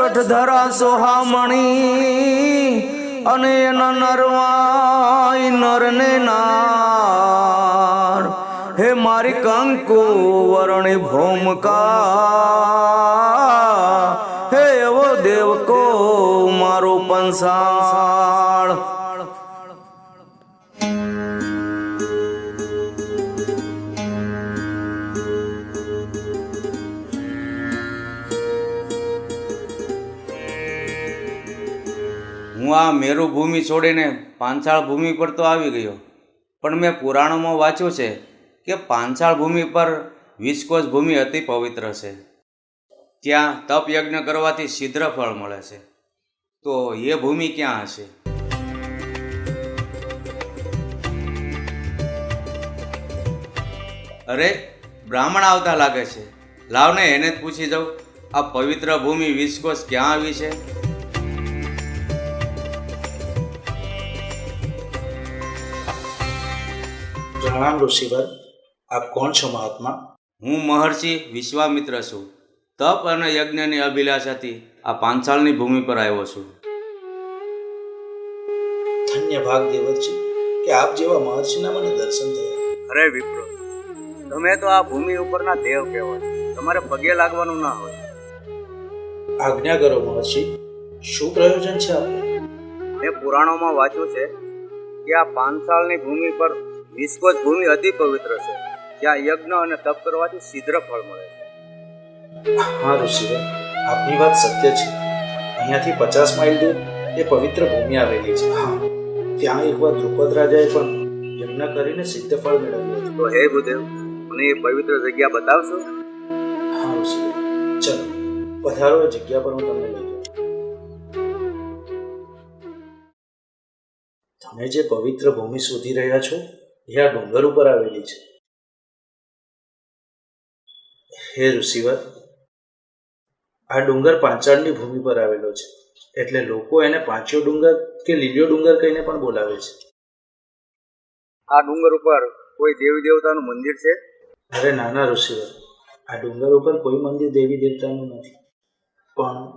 સુરઠ ધરા સોહામણી અને એના નરવાય નરને નાર. હે મારી કંકુ વરણી ભૂમકા. હે એવો દેવકો મારો પંસાળ આ મેરુ ભૂમિ છોડીને પાંચાળ ભૂમિ પર તો આવી ગયો. પણ મેં પુરાણોમાં વાંચ્યું છે કે પાંચાળ ભૂમિ પર વિસ્કોસ ભૂમિ અતિ પવિત્ર છે. ત્યાં તપ યજ્ઞ કરવાથી શીઘ્ર ફળ મળે છે. તો એ ભૂમિ ક્યાં હશે? અરે, બ્રાહ્મણ આવતા લાગે છે. લાવને એને જ પૂછી જાઉં, આ પવિત્ર ભૂમિ વિસ્કોસ ક્યાં આવી છે? પ્રણામ ઋષિવર આપ કોણ છો મહાત્મા? હું મહર્ષિ વિશ્વામિત્ર છું. તપ અને યજ્ઞની અભિલાષાથી આ પાંચાળની ભૂમિ પર આવ્યો છું. ધન્ય ભાગ દેવતજી કે આપ જેવા મહર્ષિના મને દર્શન થયા. અરે વિપ્રો તમે તો આ ભૂમિ ઉપરના દેવ કહેવાય. તમારે પગે લાગવાનું ના હોય. આજ્ઞા કરો મહર્ષિ શું પ્રયોજન છે આપને? મેં પુરાણોમાં વાંચ્યું છે કે આ પાંચાળની ભૂમિ પર વિસ્કોસ ભૂમિ અતિ પવિત્ર છે જ્યાં યજ્ઞ અને તપ કરવાથી શીઘ્ર ફળ મળે છે. હા ઋષિ આપની વાત સત્ય છે. અહીંયાથી પચાસ માઇલ દૂર એ પવિત્ર ભૂમિ આવેલી છે. હા. ત્યાં એકવાર ધ્રુપદ રાજાએ પણ યજ્ઞ કરીને સિદ્ધ ફળ મેળવ્યું હતું. તો હે ભૂદેવ મને એ પવિત્ર જગ્યા બતાવશો? હા ઋષિ ચલો પધારો જગ્યા પર હું તમને લઈ તમે જે પવિત્ર ભૂમિ શોધી રહ્યા છો એ આ ડુંગર ઉપર આવેલી છે. હે ઋષિવર આ ડુંગર પાંચાળની ભૂમિ પર આવેલો છે. એટલે લોકો એને પાંચિયો ડુંગર કે લીલીયો ડુંગર કહીને પણ બોલાવે છે. આ ડુંગર ઉપર કોઈ દેવી દેવતાનું મંદિર છે? અરે નાના ઋષિવર આ ડુંગર ઉપર કોઈ મંદિર દેવી દેવતાનું નથી. પણ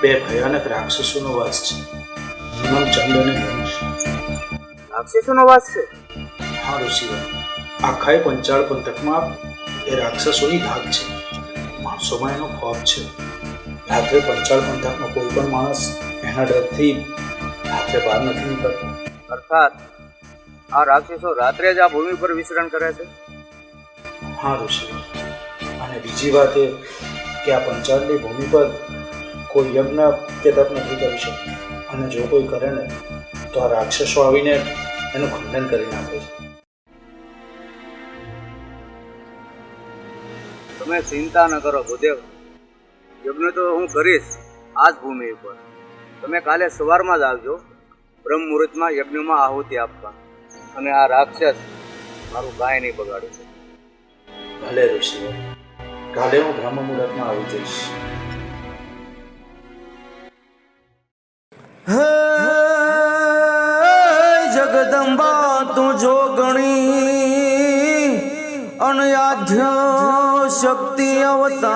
બે ભયાનક રાક્ષસોનો વાસ છે. ચંડ અને રાક્ષસોનો વાસ છે? હા ઋષિવર આખાય પંચાળ પંથકમાં એ રાક્ષસોની ધાક છે. માણસોમાં એનો ખોફ છે. રાત્રે પંચાળ પંથકનો કોઈ પણ માણસ એના ડરથી રાત્રે બહાર નથી નીકળતો. અર્થાત આ રાક્ષસો રાત્રે જ આ ભૂમિ પર વિચરણ કરે છે? હા ઋષિવર અને બીજી વાત એ કે આ પંચાળની ભૂમિ પર કોઈ યજ્ઞ કે તપ નથી કરી શકતું અને જો કોઈ કરે ને તો આ રાક્ષસો આવીને એનું ખંડન કરી નાખે છે. તમે ચિંતા ન કરો ભૂદેવ. યજ્ઞ તો હું કરીશ આ જ ભૂમિ ઉપર. તમે કાલે સવારમાં જ આવજો બ્રહ્મ મુહૂર્તમાં યજ્ઞમાં આહુતિ આપવા. અને આ રાક્ષસ મારું કાંઈ નહીં બગાડે છે. ભલે ઋષિ કાલે હું બ્રહ્મ મુહૂર્તમાં આવી જઈશ. અનયાધ્ય શક્તિ અવતાર.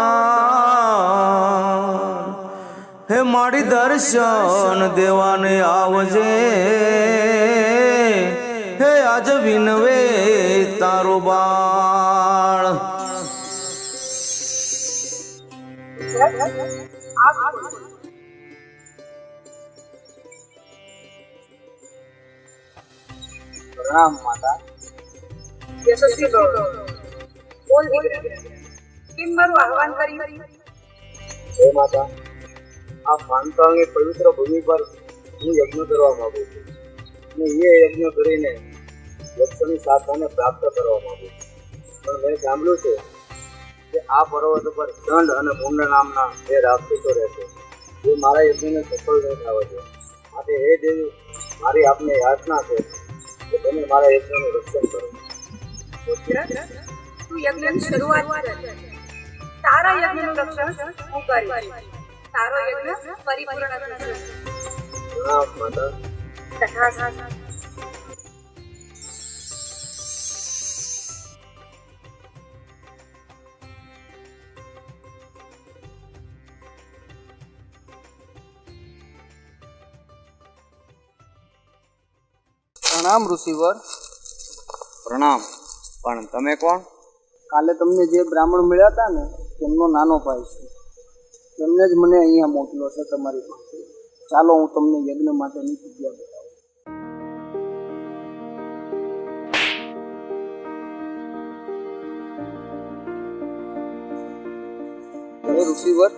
હે મારી દર્શન દેવાને આવજે. હે આજ વિનવે તારો બાળ. પ્રણામ માતા. યશસ્વી બોલ કેમ મારું આહવાન કર્યું? હે માતા આ પાંચાળની પવિત્ર ભૂમિ પર હું યજ્ઞ કરવા માંગુ છું. અને એ યજ્ઞ કરીને યક્ષની સાધનાને પ્રાપ્ત કરવા માંગુ છું. પણ મેં સાંભળ્યું છે કે આ પર્વત પર દંડ અને ભૂંડ નામના બે રાક્ષસો રહેશે એ મારા યજ્ઞને સફળ નહીં થવા દે. માટે હે દેવી મારી આપને યાચના છે કે તમે મારા યજ્ઞનું રક્ષણ કરો. યજ્ઞની શરૂઆત કરી. તારા યજ્ઞનું રક્ષણ હું કરીશ. તારો યજ્ઞ પરિપૂર્ણ થશે. પ્રણામ ઋષિવર. પ્રણામ. પણ તમે કોણ? કાલે તમને જે બ્રાહ્મણ મળ્યા હતા ને, તેમનો નાનો ભાઈ છે. તેમને જ મને અહીંયા મોકલ્યો છે તમારી પાસે. ચાલો હું તમને યજ્ઞ માટેની જગ્યા બતાવું. હવે ઋષિવર,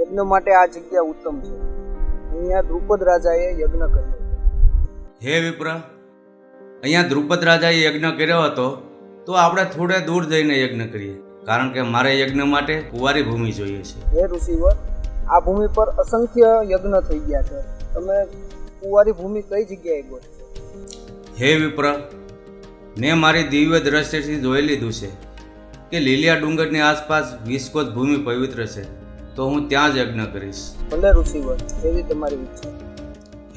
યજ્ઞ માટે આ જગ્યા ઉત્તમ છે. અહીંયા દ્રુપદ રાજાએ યજ્ઞ કર્યો. હે વિપ્ર, અહીંયા દ્રુપદ રાજાએ યજ્ઞ કર્યો હતો. તો આપણે થોડે દૂર જઈને યજ્ઞ કરીએ કારણ કે મારે યજ્ઞ માટે કુંવારી ભૂમિ જોઈએ છે. હે ઋષિવર આ ભૂમિ પર અસંખ્ય યજ્ઞ થઈ ગયા છે. તમે કુંવારી ભૂમિ કઈ જગ્યાએ ગોઠવો હે વિપ્ર મેં મારી દિવ્ય દ્રષ્ટિથી જોઈ લીધું છે કે લીલિયા ડુંગરની આસપાસ વિસ્કોત ભૂમિ પવિત્ર છે તો હું ત્યાં જ યજ્ઞ કરીશ. ભલે ઋષિવર એવી તમારી ઈચ્છા.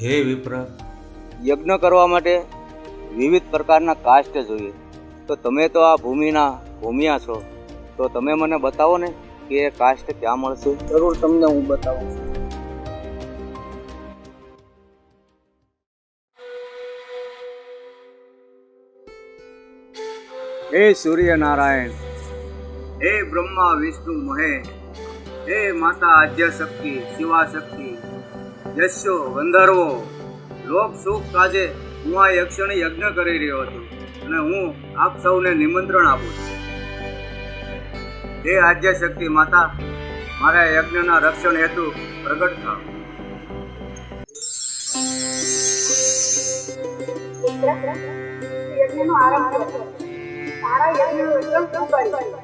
હે વિપ્ર. યજ્ઞ કરવા માટે વિવિધ પ્રકારના કાષ્ટ જોઈએ. તો તમે તો આ ભૂમિના ભૂમિયા છો. તો તમે મને બતાવો ને કે એ કાષ્ટ ક્યાં મળશે? જરૂર તમને હું બતાવું હે સૂર્યનારાયણ. હે બ્રહ્મા વિષ્ણુ મહેશ. હે માતા આદ્ય શક્તિ શિવા શક્તિ. યશો ગંધર્વો. લોક સુખ કાજે હું આ યક્ષણી યજ્ઞ કરી રહ્યો છું. અને હું આપ સૌને નિમંત્રણ આપું છું. હે આદ્ય શક્તિ માતા, મારા યજ્ઞના રક્ષણ હેતુ પ્રગટ થાવ. આરંભ કરો. તારા યજ્ઞનું એકદમ શું કરીશ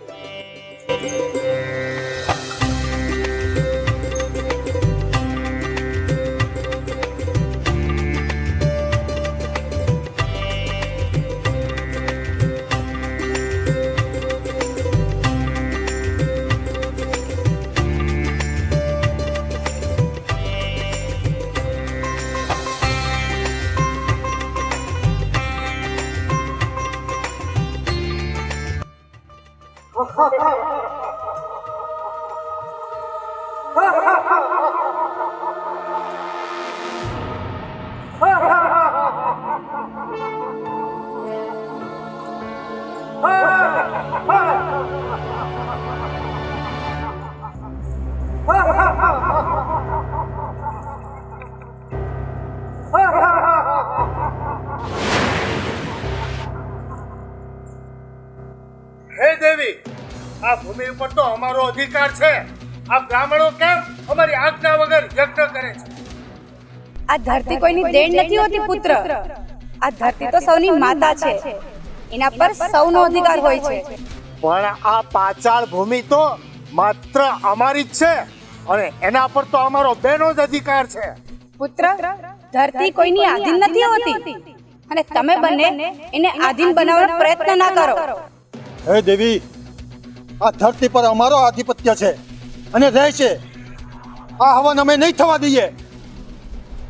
હે આ ભૂમિ ઉપર તો અમારો અધિકાર છે. આ બ્રાહ્મણો કેમ અમારી આજ્ઞા વગર યજ્ઞ કરે છે? આ ધરતી કોઈની દેણ નથી હોતી પુત્ર. આ ધરતી તો સૌની માતા છે. એના પર સૌનો અધિકાર હોય છે. પણ આ પાચાળ ભૂમિ તો માત્ર અમારી જ છે અને એના પર તો અમારો બેનો જ અધિકાર છે. પુત્ર ધરતી કોઈની આધીન નથી હોતી. અને તમે બંને એને આધીન બનાવવાનો પ્રયત્ન ના કરો. હે દેવી આ ધરતી પર અમારો આધિપત્ય છે અને રહેશે. આ હવન અમે નહીં થવા દઈએ.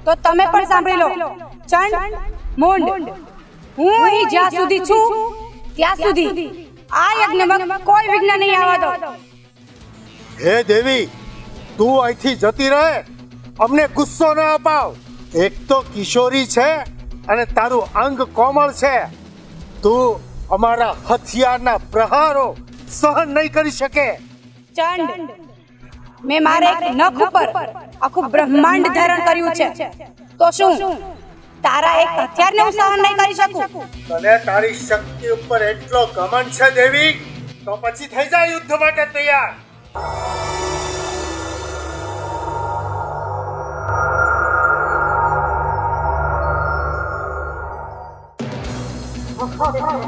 તો તમે પણ સાંભળી લો. ચંડ મુંડ. હું અહીં જ્યાં સુધી છું ત્યાં સુધી આ યજ્ઞમાં કોઈ વિઘ્ન નહીં આવવા દો. હે દેવી તું અહીંથી જતી રહે. અમને ગુસ્સો ન અપાવ. એક તો કિશોરી છે અને તારું અંગ કોમળ છે. તું અમારા હથિયારના પ્રહારો સહન નહીં કરી શકે. ચંડ. મે મારે નખ ઉપર આખું બ્રહ્માંડ ધારણ કર્યું છે. તો શું? તારા એક હથિયારને હું સહન નહીં કરી શકું? તને તારી શક્તિ ઉપર એટલો ઘમંડ છે દેવી તો પછી થઈ જાય યુદ્ધ માટે તૈયાર. Oh, oh, oh.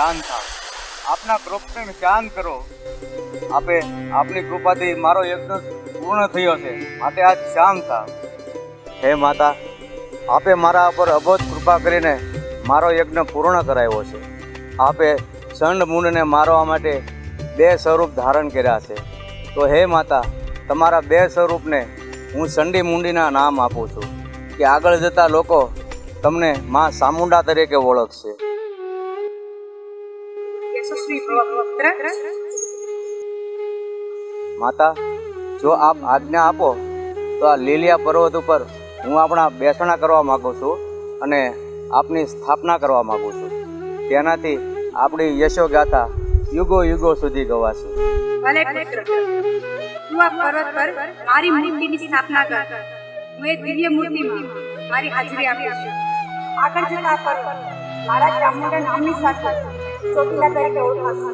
શાંત થાવ આપના ક્રોધને શાંત કરો. આપે આપની કૃપાથી મારો યજ્ઞ પૂર્ણ થયો છે. માટે આજ શાંત થાવ હે માતા, આપે મારા ઉપર અબોધ કૃપા કરીને મારો યજ્ઞ પૂર્ણ કરાવ્યો છે. આપે ચંડ મૂંડને મારવા માટે બે સ્વરૂપ ધારણ કર્યા છે. તો હે માતા, તમારા બે સ્વરૂપને હું ચંડી મુંડીના નામ આપું છું. કે આગળ જતા લોકો તમને મા સામુંડા તરીકે ઓળખશે. માતા, જો આપ આજ્ઞા આપો, તો આ લીલિયા પર્વત ઉપર હું આપણા બેસણા કરવા માગું છું અને આપની સ્થાપના કરવા માગું છું. તેનાથી આપણી યશોગાથા યુગો યુગો સુધી ગવાશે. ભલે પુત્ર, તું આ પર્વત પર મારી મૂર્તિની સ્થાપના કર. હું એ દિવ્ય મૂર્તિમાં મારી હાજરી આપીશ. આગળ જતા પર્વત મારા ચામુંડા નામની સાથે ચોટીલા તરીકે ઓળખાતા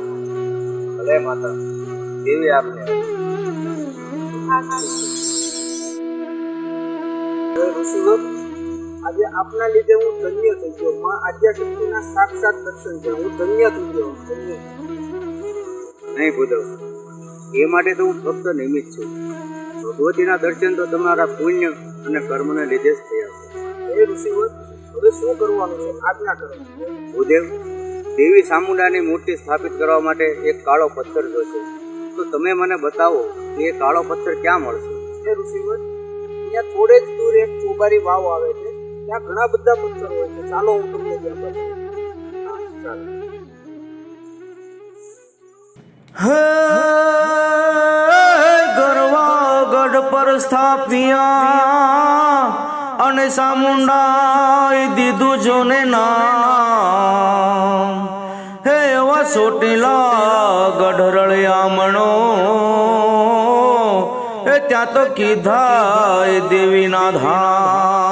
ભલે માતા દેવી આપને? આજે આપના લીધે હું ધન્ય થઈ ગયો. માં આદ્ય સાક્ષાત દર્શન છે હું ધન્ય થઈ ગયો. ધન્ય. નહીં ભૂદેવ એ માટે તો હું ફક્ત નિમિત્ત છું. ભગવતીના દર્શન તો તમારા પુણ્ય અને કર્મને લીધે જ થયા છે. હે ઋષિવર હવે શું કરવાનું છે? આજ્ઞા કરો. ભૂદેવ દેવી ચામુંડાની મૂર્તિ સ્થાપિત કરવા માટે એક કાળો પથ્થર જોશે. તો તમે મને બતાવો કે એ કાળો પથ્થર ક્યાં મળશે? હે ઋષિવર ત્યાં થોડે જ દૂર એક ચોબારી વાવ આવે છે. ત્યાં ઘણા બધા પથ્થર હોય છે. ચાલો હું તમને ત્યાં બતાવું. ચાલો. ગરવા ગઢ પર સ્થાપ્યા અને સામુંડાઈ દીધું જોને નામ. હે એવા ચોટીલા ગઢ રળિયા મણો એ ત્યાં તો કીધા દેવીના ધામ.